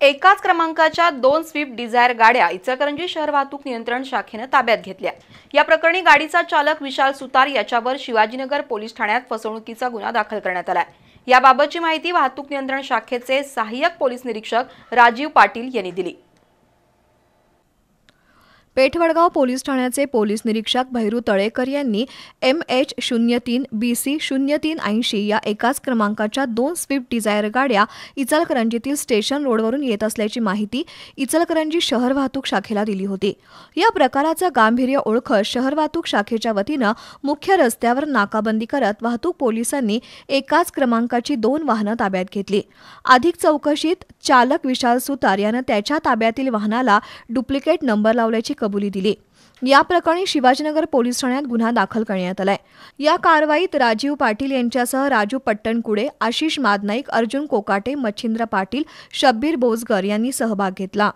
एकाच क्रमांकाच्या दोन स्विफ्ट डिझायर गाड्या इचलकरंजी शहर वाहतूक नियंत्रण शाखेनं ताब्यात घेतल्या. या प्रकरणी गाडीचा चालक विशाल सुतार याच्यावर शिवाजीनगर पोलीस ठाण्यात फसवणुकीचा गुन्हा दाखल करण्यात आलाय. याबाबतची माहिती वाहतूक नियंत्रण शाखेचे सहाय्यक पोलीस निरीक्षक राजीव पाटील यांनी दिली. पेठवडगाव पोलीस ठाण्याचे पोलीस निरीक्षक भैरू तळेकर यांनी एम एच शून्य तीन बी सी शून्य तीन ऐंशी या एकाच क्रमांकाच्या दोन स्विफ्ट डिझायर गाड्या इचलकरंजीतील स्टेशन रोडवरून येत असल्याची माहिती इचलकरंजी शहर वाहतूक शाखेला दिली होती. या प्रकाराचं गांभीर्य ओळखत शहर वाहतूक शाखेच्या वतीनं मुख्य रस्त्यावर नाकाबंदी करत वाहतूक पोलिसांनी एकाच क्रमांकाची दोन वाहनं ताब्यात घेतली. अधिक चौकशीत चालक विशाल सुतार यानं त्याच्या ताब्यातील वाहनाला डुप्लिकेट नंबर लावल्याची कबुली दिली. या प्रकरणी शिवाजीनगर पोलीस ठाण्यात गुन्हा दाखल करण्यात आलाय. या कारवाईत राजीव पाटील यांच्यासह राजू पट्टणकुडे आशिष मादनाईक अर्जुन कोकाटे मच्छिंद्र पाटील शब्बीर बोजगर यांनी सहभाग घेतला.